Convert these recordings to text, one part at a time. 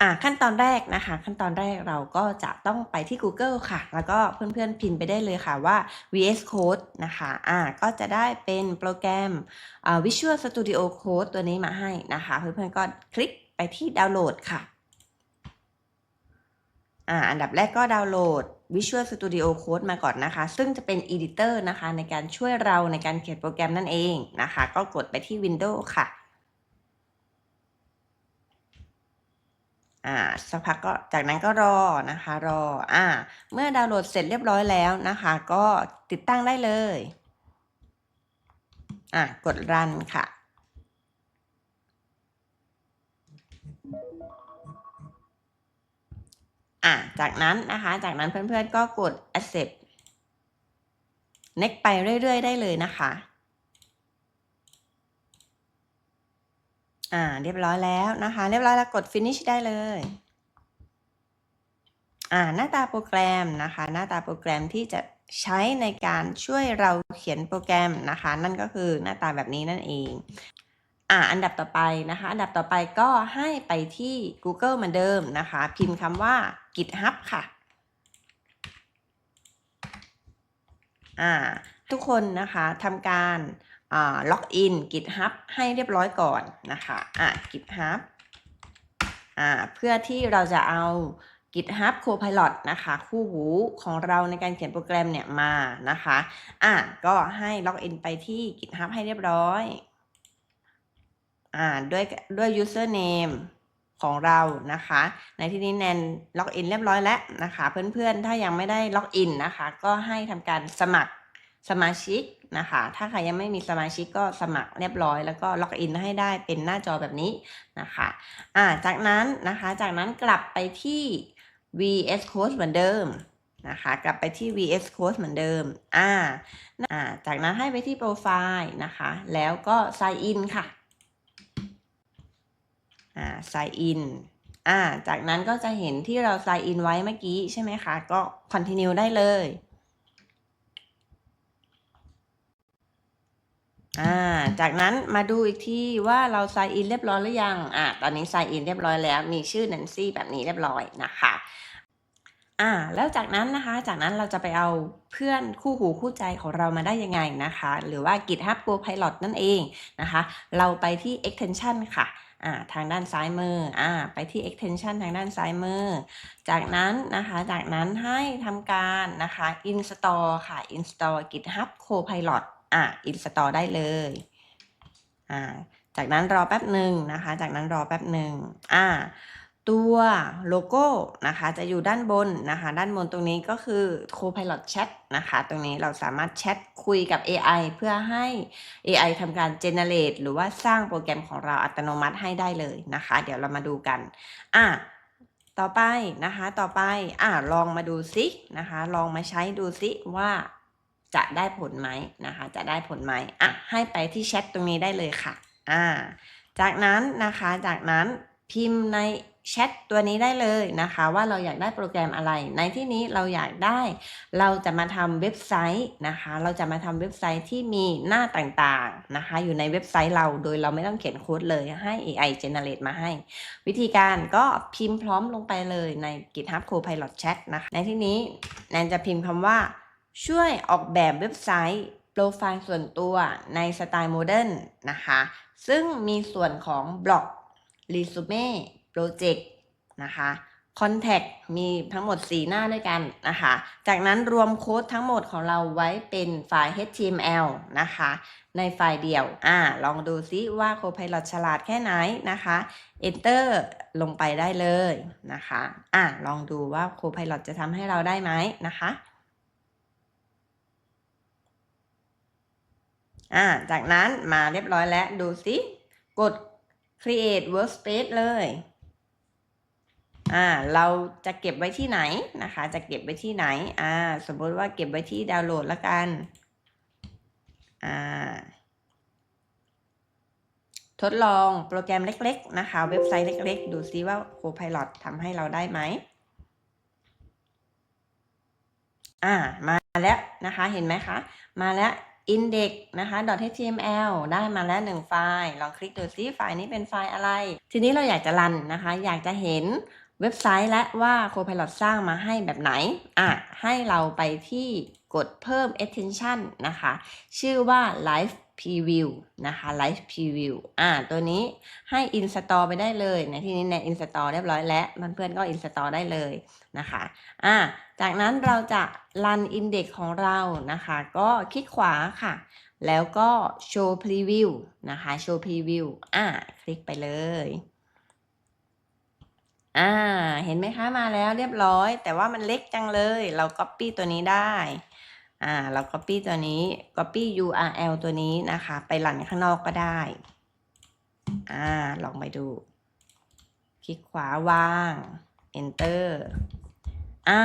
อ่าขั้นตอนแรกนะคะ ขั้นตอนแรกเราก็จะต้องไปที่ Google ค่ะ แล้วก็เพื่อนๆพิมพ์ไปได้เลยค่ะว่า VS Code นะคะอ่าก็จะได้เป็นโปรแกรม Visual Studio Code ตัวนี้มาให้นะคะ เพื่อนๆก็คลิกไปที่ดาวน์โหลดค่ะอ่าอันดับแรกก็ดาวน์โหลด Visual Studio Code มาก่อนนะคะ ซึ่งจะเป็น Editor นะคะในการช่วยเราในการเขียนโปรแกรมนั่นเองนะคะ ก็กดไปที่ Windows ค่ะ อ่าสักพักก็จากนั้นก็รอนะคะรออ่าเมื่อดาวน์โหลดเสร็จเรียบร้อยแล้วนะคะ ก็ติดตั้งได้เลยอ่ากดรันค่ะอ่าจากนั้นนะคะจากนั้นเพื่อนๆก็กด accept next ไปเรื่อยๆ ได้เลยนะคะ อ่า เรียบร้อยแล้วนะคะ เรียบร้อยแล้วกด finish ได้เลย อ่า หน้าตาโปรแกรมนะคะ หน้าตาโปรแกรมที่จะใช้ในการช่วยเราเขียนโปรแกรมนะคะ นั่นก็คือหน้าตาแบบนี้นั่นเอง อ่า อันดับต่อไปนะคะ อันดับต่อไปก็ให้ไปที่ Google เหมือนเดิมนะคะ พิมพ์คำว่า GitHub ค่ะ อ่า ทุกคนนะคะทำการ ล็อกอิน GitHub ให้เรียบร้อยก่อนนะคะอ่า GitHub อ่าเพื่อที่เราจะเอา GitHub Copilot นะคะ คู่หูของเราในการเขียนโปรแกรมเนี่ยมานะคะอ่าก็ให้ล็อกอินไปที่ GitHub ให้เรียบร้อยอ่าด้วยด้วย username ของเรานะคะ ในที่นี้แนนล็อกอินเรียบร้อยแล้วนะคะ เพื่อนๆ ถ้ายังไม่ได้ล็อกอินนะคะ ก็ให้ทำการสมัครสมาชิก นะคะ ถ้าใครยังไม่มีสมาชิกก็สมัครเรียบร้อย แล้วก็ล็อกอินให้ได้เป็นหน้าจอแบบนี้นะคะอ่าจากนั้นนะคะจากนั้นกลับไปที่ VS Code เหมือนเดิมนะคะกลับไปที่ VS Code เหมือนเดิมอ่าอ่าจากนั้นให้ไปที่โปรไฟล์นะคะ แล้วก็ sign in ค่ะอ่า sign in อ่าจากนั้นก็จะเห็นที่เรา sign in ไว้เมื่อกี้ใช่ไหมคะ ก็ continue ได้เลย อ่า จากนั้นมาดูอีกทีว่าเรา sign in เรียบร้อยหรือยัง อ่า ตอนนี้ sign in เรียบร้อยแล้ว มีชื่อ Nancy แบบนี้เรียบร้อยนะคะ อ่า แล้วจากนั้นนะคะ จากนั้นเราจะไปเอาเพื่อนคู่หูคู่ใจของเรามาได้ยังไงนะคะ หรือว่า GitHub Copilot นั่นเองนะคะ เราไปที่ extension ค่ะอ่าทางด้านซ้ายมืออ่าไปที่ extension ทางด้านซ้ายมือ จากนั้นนะคะ จากนั้นให้ทำการนะคะ install ค่ะ install GitHub Copilot อ่า install ได้เลยอ่าจากนั้นรอแป๊บหนึ่งนะคะ จากนั้นรอแป๊บหนึ่งอ่าตัวโลโก้นะคะจะอยู่ด้านบนนะคะ ด้านบนตรงนี้ก็คือ Copilot Chat นะคะ ตรงนี้เราสามารถแชทคุยกับ AI เพื่อให้ AI ทำการ generate หรือว่าสร้างโปรแกรมของเราอัตโนมัติให้ได้เลยนะคะ เดี๋ยวเรามาดูกันอะต่อไปนะคะ ต่อไปอะลองมาดูซินะคะ ลองมาใช้ดูซิว่า จะได้ผลไหมนะคะ จะได้ผลไหมอะให้ไปที่แชทตรงนี้ได้เลยค่ะอ่าจากนั้นนะคะจากนั้นพิมพ์ในแชทตัวนี้ได้เลยนะคะ ว่าเราอยากได้โปรแกรมอะไร ในที่นี้เราอยากได้ เราจะมาทำเว็บไซต์นะคะ เราจะมาทำเว็บไซต์ที่มีหน้าต่างๆนะคะ อยู่ในเว็บไซต์เราโดยเราไม่ต้องเขียนโค้ดเลยให้ AI generate มาให้ วิธีการก็พิมพ์พร้อมลงไปเลยใน GitHub Copilot Chat นะคะในที่นี้แนนจะพิมพ์คำว่า ช่วยออกแบบเว็บไซต์ โปรไฟล์ส่วนตัวในสไตล์โมเดิร์นนะคะ ซึ่งมีส่วนของบล็อก Resume Project นะคะ Contact มีทั้งหมด 4 หน้าด้วยกันนะคะ จากนั้นรวมโค้ดทั้งหมดของเราไว้เป็นไฟล์ HTML นะคะ ในไฟล์เดียว อ่า ลองดูซิว่า Copilot ฉลาดแค่ไหนนะคะ Enter ลงไปได้เลยนะคะ อ่าลองดูว่า Copilot จะทำให้เราได้ไหมนะคะ อ่า จากนั้นมาเรียบร้อยแล้วดูซิกด create workspace เลย อ่า เราจะเก็บไว้ที่ไหนนะคะ จะเก็บไว้ที่ไหน อ่า สมมติว่าเก็บไว้ที่ดาวน์โหลดล้วกัน อ่า ทดลองโปรแกรมเล็ก ๆ นะคะ เว็บไซต์เล็ก ๆ ดูซิว่า Copilot ทำให้เราได้ไหม อ่า มาแล้วนะคะ เห็นไหมคะ มาแล้ว index นะคะ .html ได้มาแล้วหนึ่งไฟล์ ลองคลิกดูซิไฟล์นี้เป็นไฟล์อะไร ทีนี้เราอยากจะรันนะคะ อยากจะเห็นเว็บไซต์และว่า Copilot สร้างมาให้แบบไหน อะ ให้เราไปที่กดเพิ่ม attention นะคะ ชื่อว่า live preview นะคะ live preview อ่า ตัวนี้ให้ install ไปได้เลย ในที่นี้เนี่ย install เรียบร้อยแล้วเพื่อนๆก็ install ได้เลยนะคะ อ่า จากนั้นเราจะรัน index ของเรานะคะ ก็คลิกขวาค่ะ แล้วก็ show preview นะคะ show preview อ่า คลิกไปเลยอ่า เห็นไหมคะ มาแล้วเรียบร้อย แต่ว่ามันเล็กจังเลย เรา copy ตัวนี้ได้ อ่าเรา copy ตัวนี้ copy URL ตัวนี้นะคะ ไปรันข้างนอกก็ได้อ่าลองไปดู คลิกขวาวาง enter อ่า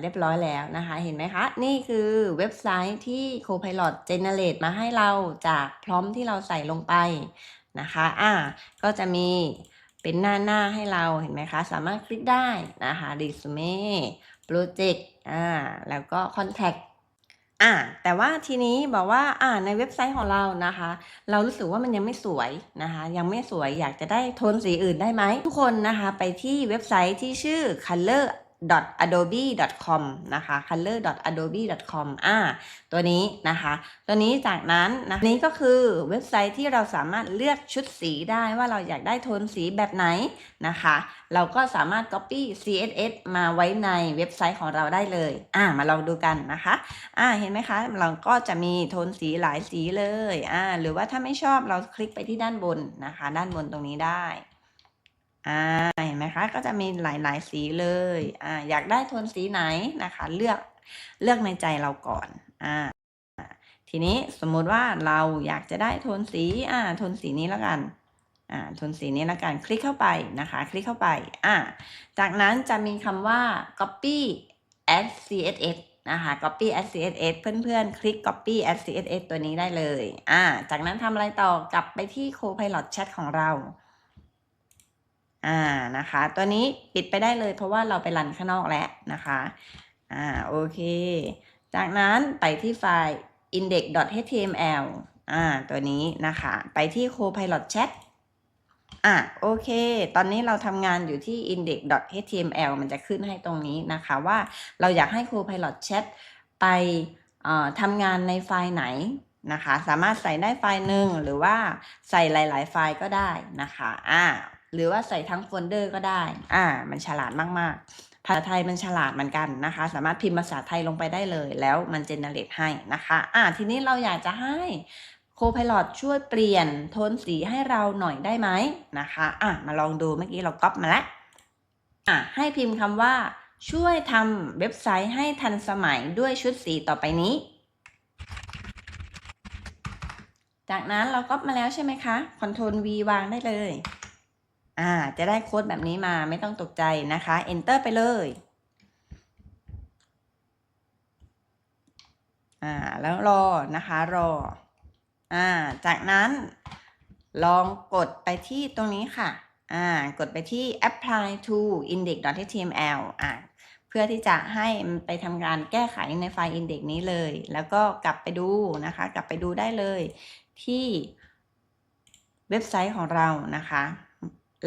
เรียบร้อยแล้วนะคะ เห็นไหมคะ นี่คือเว็บไซต์ที่ Copilot generate มาให้เราจากพร้อมที่เราใส่ลงไปนะคะ อ่า ก็จะมีเป็นหน้าหน้าให้เราเห็นไหมคะ สามารถคลิกได้นะคะ resume project อ่า แล้วก็ contact อ่าแต่ว่าทีนี้บอกว่าอ่าในเว็บไซต์ของเรานะคะ เรารู้สึกว่ามันยังไม่สวยนะคะ ยังไม่สวยอยากจะได้โทนสีอื่นได้ไหมทุกคนนะคะ ไปที่เว็บไซต์ที่ชื่อ color adobe.com นะคะ color.adobe.com อ่า ตัวนี้นะคะ ตัวนี้จากนั้นนะนี้ก็คือเว็บไซต์ที่เราสามารถเลือกชุดสีได้ว่าเราอยากได้โทนสีแบบไหนนะคะ เราก็สามารถ copy CSS มาไว้ในเว็บไซต์ของเราได้เลย อ่า มาลองดูกันนะคะ อ่า เห็นไหมคะ เราก็จะมีโทนสีหลายสีเลย อ่า หรือว่าถ้าไม่ชอบเราคลิกไปที่ด้านบนนะคะ ด้านบนตรงนี้ได้ อ่าเห็นไหมคะ ก็จะมีหลาย ๆ สีเลยอ่าอยากได้โทนสีไหนนะคะ เลือกเลือกในใจเราก่อนอ่าทีนี้สมมุติว่าเราอยากจะได้โทนสีอ่าโทนสีนี้แล้วกันอ่าโทนสีนี้แล้วกันคลิกเข้าไปนะคะ คลิกเข้าไปอ่าจากนั้นจะมีคำว่า copy as css นะคะ copy as css เพื่อนๆ คลิก copy as css ตัวนี้ได้เลย อ่า จากนั้นทำอะไรต่อกลับไปที่ Copilot Chat ของเรา อ่านะคะ ตัวนี้ปิดไปได้เลยเพราะว่าเราไปรันข้างนอกแล้วนะคะอ่าโอเค จากนั้นไปที่ไฟล์ index.html อ่าตัวนี้นะคะ ไปที่ Copilot Chat อะโอเค ตอนนี้เราทำงานอยู่ที่ index.html มันจะขึ้นให้ตรงนี้นะคะว่าเราอยากให้ Copilot Chat ไปทำงานในไฟล์ไหนนะคะ สามารถใส่ได้ไฟล์หนึ่งหรือว่าใส่หลาย ๆ ไฟล์ก็ได้นะคะอ่า หรือว่าใส่ทั้งโฟลเดอร์ก็ได้ อ่า มันฉลาดมาก ๆ ภาษาไทยมันฉลาดเหมือนกันนะคะ สามารถพิมพ์ภาษาไทยลงไปได้เลย แล้วมันเจเนเรตให้นะคะ อ่า ทีนี้เราอยากจะให้โคพ i l o t ช่วยเปลี่ยนโทนสีให้เราหน่อยได้ไหมนะคะ อะ มาลองดูเมื่อกี้เราก๊อปมาแล้วอะ ให้พิมพ์คำว่าช่วยทำเว็บไซต์ให้ทันสมัยด้วยชุดสีต่อไปนี้ จากนั้นเราก๊อปมาแล้วใช่ไหมคะ Ctrl V วางได้เลย อ่า จะได้โค้ดแบบนี้มาไม่ต้องตกใจนะคะ Enter ไปเลย อ่า แล้วรอนะคะรอ อ่า จากนั้นลองกดไปที่ตรงนี้ค่ะ อ่า กดไปที่ apply to index.html อ่า เพื่อที่จะให้มันไปทำการแก้ไขในไฟล์ index นี้เลย แล้วก็กลับไปดูนะคะ กลับไปดูได้เลยที่เว็บไซต์ของเรานะคะ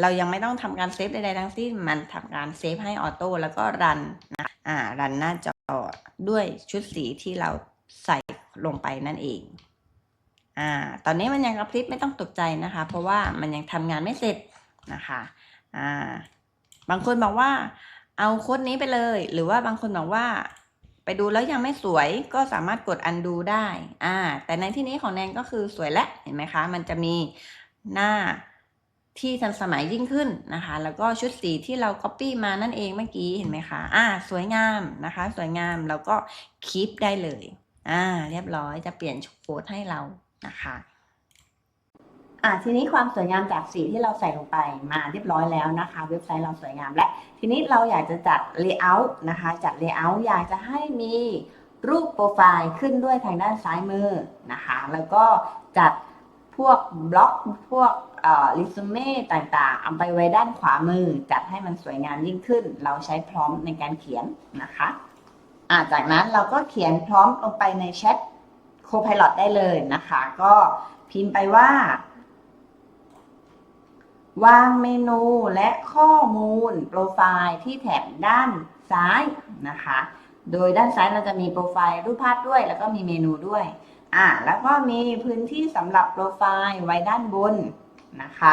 เรายังไม่ต้องทำการเซฟใดๆทั้งสิ้นมันทำการเซฟให้ออโต้แล้วก็รันนะอ่ารันหน้าจอด้วยชุดสีที่เราใส่ลงไปนั่นเองอ่าตอนนี้มันยังกระพริบไม่ต้องตกใจนะคะ เพราะว่ามันยังทำงานไม่เสร็จนะคะอ่าบางคนบอกว่าเอาโค้ดนี้ไปเลย หรือว่าบางคนบอกว่าไปดูแล้วยังไม่สวยก็สามารถกด undo ได้อ่าแต่ในที่นี้ของแนนก็คือสวยแล้วเห็นไหมคะ มันจะมีหน้า ที่ทันสมัยยิ่งขึ้นนะคะ แล้วก็ชุดสีที่เรา copy มานั่นเองเมื่อกี้เห็นไหมคะ อ่า สวยงามนะคะ สวยงามแล้วก็ keep ได้เลย อ่า เรียบร้อยจะเปลี่ยนโค้ดให้เรานะคะอ่าทีนี้ความสวยงามจากสีที่เราใส่ลงไปมาเรียบร้อยแล้วนะคะ เว็บไซต์เราสวยงามและ ทีนี้เราอยากจะจัด layout นะคะ จัด layout อยากจะให้มีรูปโปรไฟล์ขึ้นด้วยทางด้านซ้ายมือนะคะ แล้วก็จัดพวกบล็อกพวก เอ่อ resume ต่างๆเอาไปไว้ด้านขวามือ จัดให้มันสวยงามยิ่งขึ้น เราใช้พร้อมในการเขียนนะคะอาจากนั้นเราก็เขียนพร้อมลงไปในแชท Copilot ได้เลยนะคะ ก็พิมพ์ไปว่า วางเมนูและข้อมูลโปรไฟล์ที่แถบด้านซ้ายนะคะ โดยด้านซ้ายเราจะมีโปรไฟล์รูปภาพด้วย แล้วก็มีเมนูด้วยอ่าแล้วก็มีพื้นที่สำหรับโปรไฟล์ไว้ด้านบน นะคะ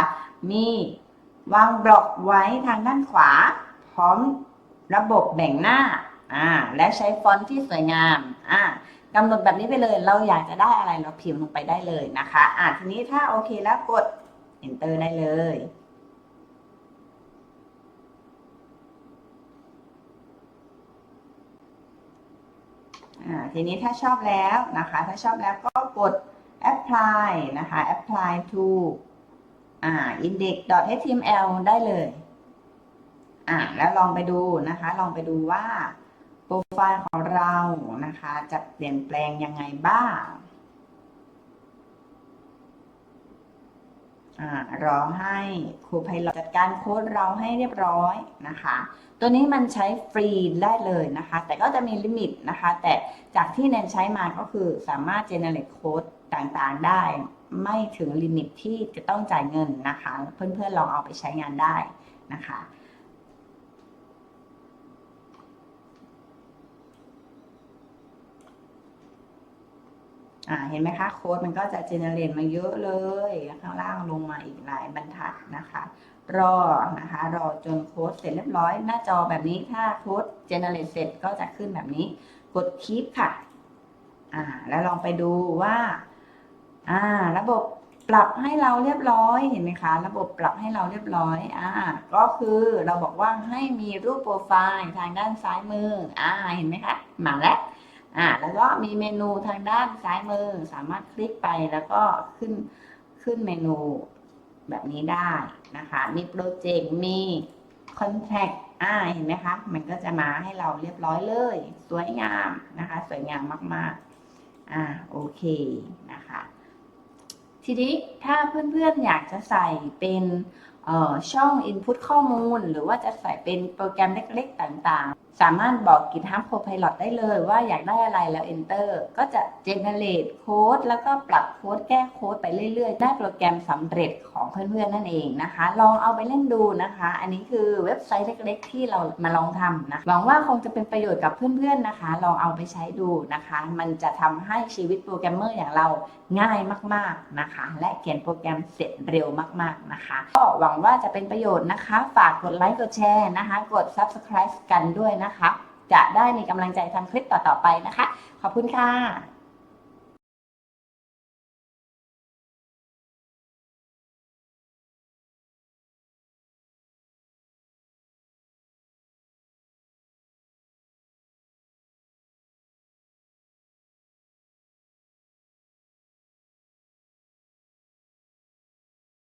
มีวางบล็อกไว้ทางด้านขวา พร้อมระบบแบ่งหน้าอ่าและใช้ฟอนต์ที่สวยงามอ่ากำหนดแบบนี้ไปเลย เราอยากจะได้อะไรเราพิมพ์ลงไปได้เลยนะคะอ่าทีนี้ถ้าโอเคแล้วกด enter ได้เลยทีนี้ถ้าชอบแล้วนะคะ ถ้าชอบแล้วก็กด apply นะคะ apply to อ่า index.html ได้เลย อ่า แล้วลองไปดูนะคะ ลองไปดูว่า โปรไฟล์ของเรานะคะ จะเปลี่ยนแปลงยังไงบ้าง อ่า รอให้ครูไพลอตจัดการโค้ดเราให้เรียบร้อยนะคะ ตัวนี้มันใช้ฟรีได้เลยนะคะ แต่ก็จะมีลิมิตนะคะ แต่จากที่แนนใช้มาก็คือสามารถ generate code ต่างๆ ได้ ไม่ถึงลิมิตที่จะต้องจ่ายเงินนะคะ เพื่อนๆลองเอาไปใช้งานได้นะคะ อ่าเห็นไหมคะโค้ดมันก็จะเจเนเรตมาเยอะเลยข้างล่างลงมาอีกหลายบรรทัดนะคะ รอนะคะรอจนโค้ดเสร็จเรียบร้อย หน้าจอแบบนี้ถ้าโค้ดเจเนเรตเสร็จก็จะขึ้นแบบนี้ กดคีปค่ะอ่าแล้วลองไปดูว่าอ่าระบบปรับให้เราเรียบร้อยเห็นไหมคะ ระบบปรับให้เราเรียบร้อยอ่าก็คือเราบอกว่าให้มีรูปโปรไฟล์ทางด้านซ้ายมืออ่าเห็นไหมคะมาแล้ว อ่าแล้วก็มีเมนูทางด้านซ้ายมือสามารถคลิกไปแล้วก็ขึ้นขึ้นเมนูแบบนี้ได้นะคะ มีโปรเจกต์มีคอนแทคอ่าเห็นไหมคะ มันก็จะมาให้เราเรียบร้อยเลย สวยงามนะคะ สวยงามมากๆอ่าโอเคนะคะ ทีนี้ถ้าเพื่อนๆอยากจะใส่เป็นช่อช่อง Input ข้อมูล หรือว่าจะใส่เป็นโปรแกรมเล็กๆ ต่างๆ สามารถบอก GitHub Copilot ได้เลยว่าอยากได้อะไรแล้ว Enter ก็จะ generate โค้ดแล้วก็ปรับโค้ดแก้โค้ดไปเรื่อยๆ ได้โปรแกรมสำเร็จของเพื่อนๆนั่นเองนะคะ ลองเอาไปเล่นดูนะคะ อันนี้คือเว็บไซต์เล็กๆ ที่เรามาลองทำนะหวังว่าคงจะเป็นประโยชน์กับเพื่อนๆนะคะ ลองเอาไปใช้ดูนะคะ มันจะทำให้ชีวิตโปรแกรมเมอร์อย่างเราง่ายมากๆนะคะ และเขียนโปรแกรมเสร็จเร็วมากๆนะคะ ก็หวังว่าจะเป็นประโยชน์นะคะ ฝากกดไลค์กดแชร์นะคะ กด Subscribe กันด้วยนะนะคะ จะได้มีกำลังใจทำคลิปต่อๆไปนะคะ ขอบคุณค่ะ